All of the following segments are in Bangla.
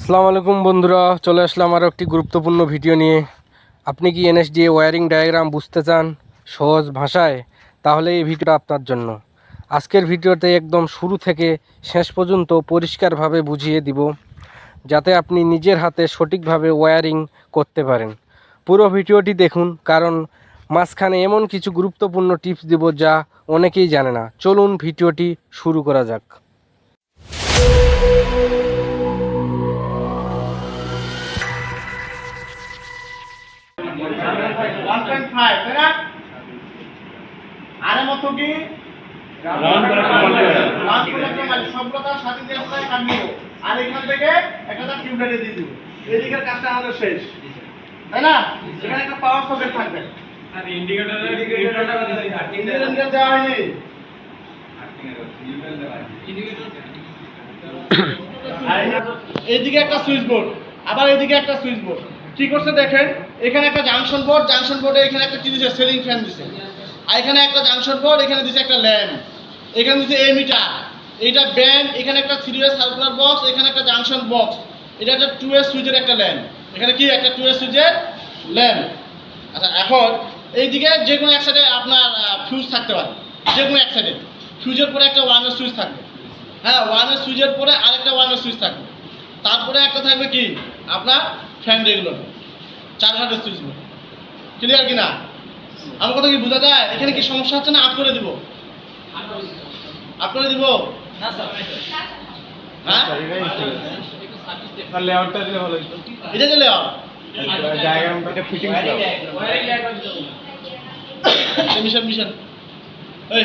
আসসালামু আলাইকুম বন্ধুরা, চলে আসলাম আরও একটি গুরুত্বপূর্ণ ভিডিও নিয়ে। আপনি কি এনএসডিএ ওয়ারিং ডায়াগ্রাম বুঝতে চান সহজ ভাষায়? তাহলে এই ভিডিওটা আপনার জন্য। আজকের ভিডিওতে একদম শুরু থেকে শেষ পর্যন্ত পরিষ্কারভাবে বুঝিয়ে দিব, যাতে আপনি নিজের হাতে সঠিকভাবে ওয়ারিং করতে পারেন। পুরো ভিডিওটি দেখুন, কারণ মাঝখানে এমন কিছু গুরুত্বপূর্ণ টিপস দিব যা অনেকেই জানে না। চলুন ভিডিওটি শুরু করা যাক। ফাইভ তাই না? আরে মতো কি? Round একটা multiplier। Round করে একটা multiplier। সবগুলো তার সাথে দিয়ে আমরা আর এখান থেকে একটা তার টিউবলাইটে দিয়ে দিব এদিকের কাজটা আমাদের শেষ। তাই না? এখানে একটা পাওয়ার সকেট থাকবে। ইন্ডিকেটর দেওয়া হয়নি। এইদিকে একটা সুইচ বোর্ড আবার এদিকে একটা সুইচ বোর্ড কি করছে দেখেন, এখানে একটা জাংশন বোর্ড জাংশন বোর্ডে এখানে একটা কি দিছে সেলিং ফ্যান দিছে। আর এখানে একটা জাংশন বোর্ড এখানে দিছে একটা ল্যাম্প এখানে দিছে এ মিটার এইটা ব্যান্ড এখানে একটা থ্রি ওয়ে সার্কুলার বক্স এখানে একটা জাংশন বক্স এটা একটা টু ওয়ে সুইচের একটা ল্যাম্প এখানে কি? একটা টু ওয়ে সুইচের ল্যাম্প আচ্ছা এখন এইদিকে যে কোনো এক সাইডে আপনার ফিউজ থাকতে পারে। যে কোনো এক সাইডে ফিউজের পরে একটা ওয়ানের সুইচ থাকবে। হ্যাঁ ওয়ানের সুইচের পরে আরেকটা ওয়ানের সুইচ থাকবে। তারপরে একটা থাকবে কি? আপনার ফ্যান রেগুলার চার হাজার সুইচ ক্লিয়ার কি না আমার কথা কি বোঝা যায়? এখানে কি সমস্যা হচ্ছে না আপ করে দিব? আপ করে দিব? হ্যাঁ? ডায়াগ্রামটা ফিটিং মিশন মিশন এই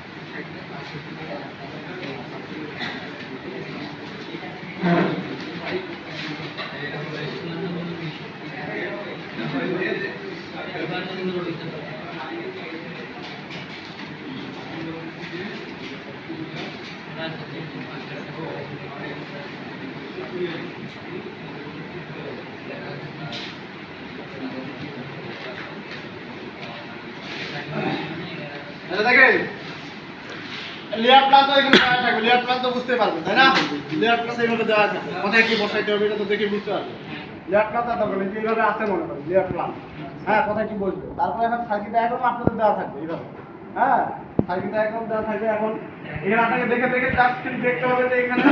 এটা দেখেন লেয়ার প্ল্যান তো এখানে দেওয়া থাকবে, লেয়ার প্ল্যান তো বুঝতে পারবেন, তাই না? লেয়ার প্ল্যান তো এভাবে দেওয়া থাকবে। কোথায় কি বসাইতে হবে এটা তো দেখে বুঝতে পারবে লেয়ার প্ল্যান তো দরকার নেই আসতে মনে করেন, লেয়ার প্ল্যান হ্যাঁ কোথায় কি বসবে। তারপরে এখন সার্কিট ডায়াগ্রাম আপনাদের দেওয়া থাকবে, এইভাবে। হ্যাঁ সার্কিট দেওয়া থাকবে, এখন এখানে আপনাকে দেখে দেখে দেখতে হবে যে এখানে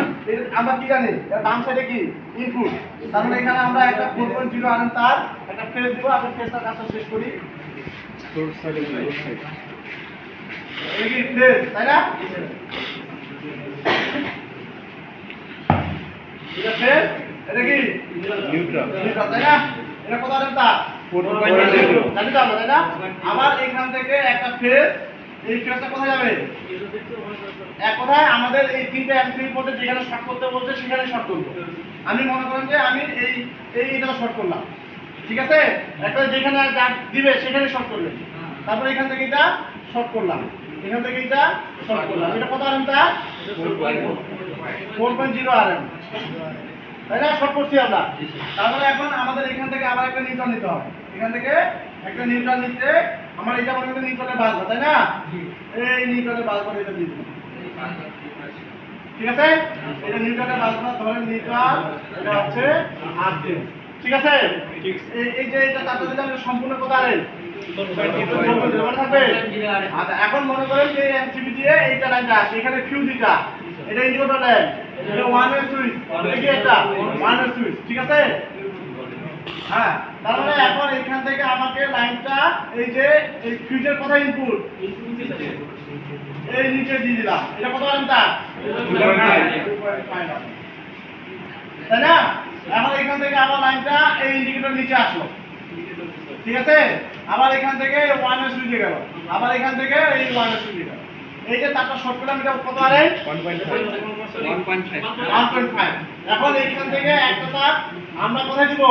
আমরা কি জানি বাম সাইডে কি? ইনপুট তার মানে এখানে আমরা একটা ফোর পয়েন্ট জিরো আনেন তার, একটা ফেস আমরা ফেসটার কাজটা করি সোর্স সাইডে সোর্স সাইড এটা কি ফেস তাই না? এটা কি? নিউট্রাল নিউট্রাল, তাই না? এটা কত আনেন তার Four point zero। জানি তো তাই না? আবার এখান থেকে একটা ফেস এই ফেসটা কোথায় যাবে? এক কথায় আমাদের এই তিনটে যেখানে শর্ট করতে বলছে সেখানে শর্ট করব। আমি মনে করেন যে আমি এই এই এটা শর্ট করলাম। ঠিক আছে? একটা যেখানে দিবে সেখানে শর্ট করবেন তারপরে এখান থেকে এটা শর্ট করলাম। এখান থেকে এটা শর্ট করলাম। এটা কত আরএম তা ফোর পয়েন্ট জিরো আরএম। তাই না? শর্ট করছি আমরা। তারপরে এখন আমাদের এখান থেকে আবার একটা নিউট্রাল নিতে হবে। এখান থেকে একটা নিউট্রাল নিতে আমার এটা মনে করেন নিউট্রালে বাঁধবো তাই না? এই নিউট্রালে বাঁধবো এটা দিয়ে। ঠিক আছে? এটা নিউট্রালে বাঁধবো ধরেন নিউট্রাল এটা হচ্ছে দিন ঠিক আছে? এই- যে এটা তারপরে সম্পূর্ণ কোথায় আচ্ছা এখন মনে করেন যে এমসিবি দিয়ে আসে এখানে ফিউজ এটা এটা ওয়ান ওয়ে সুইচ এটা ওয়ান ওয়ে সুইচ ঠিক আছে? হ্যাঁ এখন এখান থেকে আমাকে লাইনটা এই যে, এই ফিউজের কথা ইনপুট এই নিচে দিয়ে দিলাম। এটা কত লাইনটা তাই না? এখন এখান থেকে আবার লাইনটা এই ইন্ডিকেটর নিচে আসলো। ঠিক আছে? আবার এখান থেকে ওয়ান সুইচে গেল। আবার এখান থেকে এই ওয়ান সুইচে গেল। এই যে শর্ট করলাম, এটা কত আরে এখন এইখান থেকে একটা তার আমরা কোথায় দিব?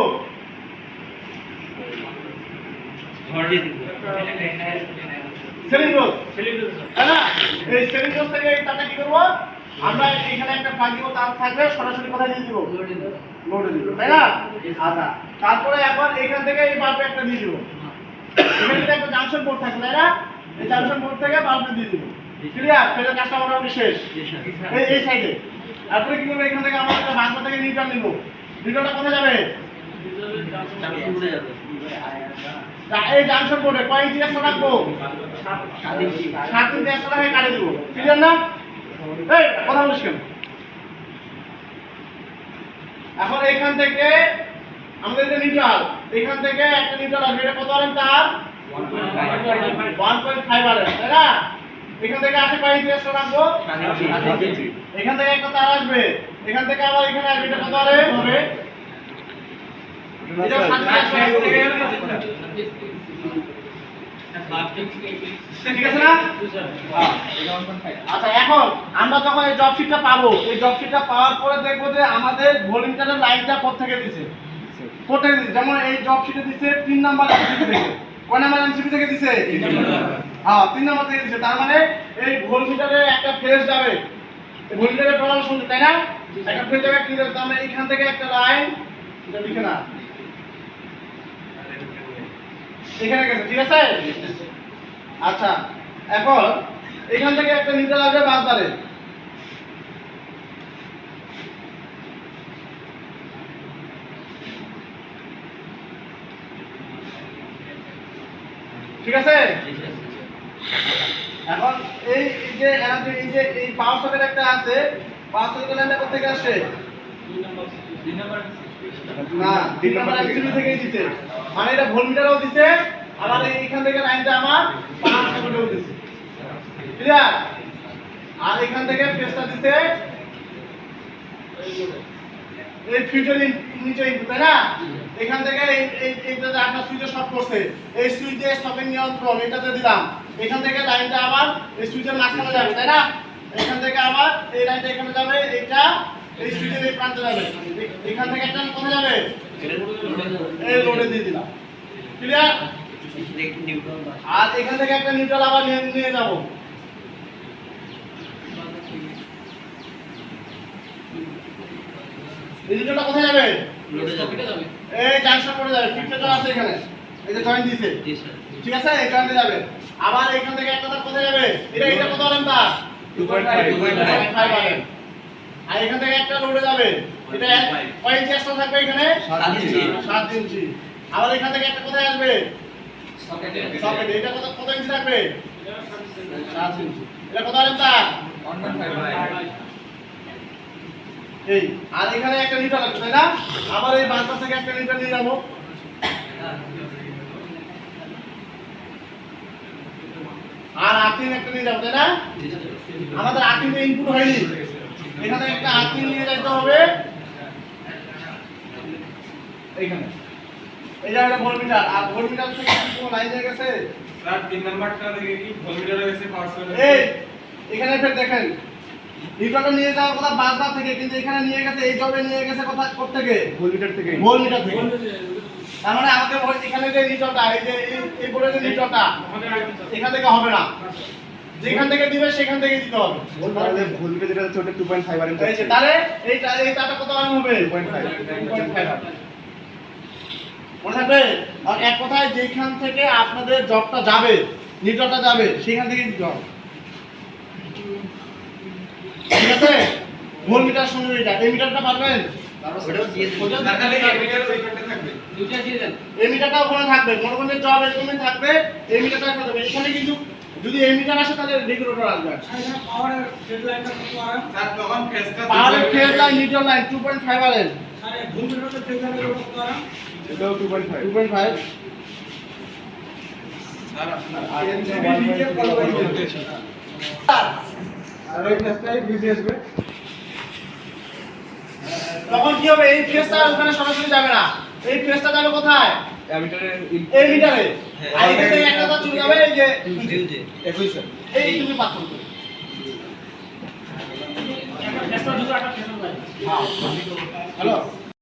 আমরা এখানে একটা প্লাগ দিব, তার থাকবে, সরাসরি কোথায় দিয়ে দিব? লোডে দিব তাই না? আচ্ছা তারপরে এখন এখান থেকে এই বাল্বে একটা দিয়ে দিব। এখানে একটা জাংশন বোর্ড থাকে তাই না? এই জাংশন বোর্ড থেকে বাল্বটা দিয়ে দিব। ক্লিয়ার ফেলে কাজটা মোটামুটি শেষ। এই এই সাইডে তারপরে কি করব? এখান থেকে আমরা একটা বাংলা থেকে নিউটন নিব। নিউটনটা কোথায় যাবে? এই জাংশন বোর্ডে কয় ইঞ্চি একশো রাখব সাত ইঞ্চি একশো টাকায় কাটে দিব। ক্লিয়ার না? এই কথা বলিস কেন? এখন এখান থেকে আমাদের যে নিউট্রাল এখান থেকে একটা নিউট্রাল আসবে, এটা কত আরেন তার? ওয়ান পয়েন্ট ফাইভ আরেন তাই না? এখান থেকে আসে কয় একশো রাখব? এখান থেকে একটা তার আসবে, এখান থেকে আবার এখানে আসবে, এটা কত আরেন হবে এটা সাত ইঞ্চি একশো। রাখব। ঠিক আছে না। আচ্ছা এখন আমরা যখন এই জব শিটটা পাবো এই জব শিটটা পাওয়ার পরে দেখব যে আমাদের ভলিউমটার লাইনটা কোথা থেকে দিছে? কোথা থেকে দিছে? যেমন এই জব শিটে দিছে তিন নাম্বার এমসিপি থেকে। কয় নাম্বার এমসিপি থেকে দিছে? হ্যাঁ তিন নাম্বার থেকে দিছে। তার মানে এই ভলিউমটারে একটা ফেজ যাবে। ভলিউমটারে প্রবলেম শুনতে তাই না? একটা ফেজ যাবে কি তার মানে এইখান থেকে একটা লাইন এটা লিখে না। এখানে গেছে ঠিক আছে? আচ্ছা এখন এখান থেকে একটা নিউট্রাল আসবে বাসদারে ঠিক আছে? এখন এই যে এই যে এই পাওয়ার সকেট একটা আছে পাওয়ার সকেট লাইনটা কোথা থেকে আসছে? না তিন নাম্বার থেকেই দিতে মানে এটা ভোল্টমিটারও দিতে আবার এই- এইখান থেকে লাইনটা আমার পাঁচ সেকেন্ডেও দিছে। ক্লিয়ার আর এখান থেকে পেস্টটা দিতে এই ফিউচার নিচে তাই না? এখান থেকে এই এই এইটা যে আপনার সুইচে শর্ট করছে। এই সুইচে সকেট নিয়ন্ত্রণ, এটাতে দিলাম। এখান থেকে লাইনটা আবার এই সুইচের মাঝখানে যাবে, তাই না? এখান থেকে আবার এই লাইনটা এখানে যাবে এটা এই সুইচের এই প্রান্তে যাবে। এখান থেকে একটা কোথায় যাবে। এই লোডে দিয়ে দিলাম। ক্লিয়ার আর এখান থেকে একটা নিউট্রাল আবার নিয়ে নিয়ে যাব। কোথায় যাবে? এই জাংশন পড়ে যাবে। আছে এখানে। এই যে জয়েন্ট দিছে। ঠিক আছে? এই জয়েন্টে যাবে। আবার এখান থেকে একটা কোথায় যাবে? এটা এটা কত আলেন তার 2.5 আলেন। আর এখান থেকে একটা লোডে যাবে। এটা কয় ইঞ্চি এক্সট্রা থাকবে এখানে? সাত ইঞ্চি। আবার এখান থেকে একটা কোথায় আসবে? সকেট এটা কত কত ইঞ্চি থাকবে? সাত ইঞ্চি। এটা কত আলেন তার? এই আর এখানে একটা লিটার লাগবে তাই না? আবার এই বাসটা থেকে একটা লিটার নিয়ে যাব। আর আর্থিং একটা নিয়ে যাব তাই না? আমাদের আর্থিং ইনপুট হয়নি। এখানে একটা আর্থিং নিয়ে যেতে হবে। এইখানে। এই জায়গাটা ভোল্টমিটার আর ভোল্টমিটার থেকে কি কোনো লাইন হয়ে গেছে? এই এখানে ফের দেখেন। লিটারটা নিয়ে যাওয়ার কথা বাসদা থেকে কিন্তু এখানে নিয়ে গেছে এই জবে নিয়ে গেছে কথা কোথা থেকে। ভোল্টমিটার থেকে। ভোল্টমিটার থেকে তার মানে আমাকে বলে এখানে যে নিউটনটা এই যে এই- এই বোর্ডের যে নিউটনটা এখান থেকে হবে না। যেখান থেকে দিবে সেখান থেকে দিতে হবে। ভুলবে যেটা হচ্ছে ওটা টু পয়েন্ট ফাইভ আর এই যে তাহলে এই এই তারটা কত আরাম হবে? 2.5 2.5 মনে থাকবে? আর এক কথায় যেখান থেকে আপনাদের জবটা যাবে নিউটনটা যাবে সেখান থেকে দিতে হবে। ঠিক আছে? ভোল মিটার সঙ্গে এটা। এই মিটারটা পারবেন ওটা- এই মিটারটা ওখানে থাকবে। মনে করেন জব এরকমই থাকবে। এই মিটারটা এখানে কিন্তু যদি এই মিটার আসে তাহলে রেগুলেটর আসবে। পাওয়ারের ফেজ লাইন নিউটন লাইন 2.5 আর এল এটাও টু পয়েন্ট ফাইভ 2.5 আর ওই ফেসটাই বিজি আসবে। তখন কি হবে? এই ফেজটা ওখানে সরাসরি যাবে না। এই ফেজটা যাবে কোথায়? অ্যামিটারের এই মিটারে আর এখান থেকে একটা তার চলে যাবে এই যে একই এই তুমি পাথর করে। হ্যালো?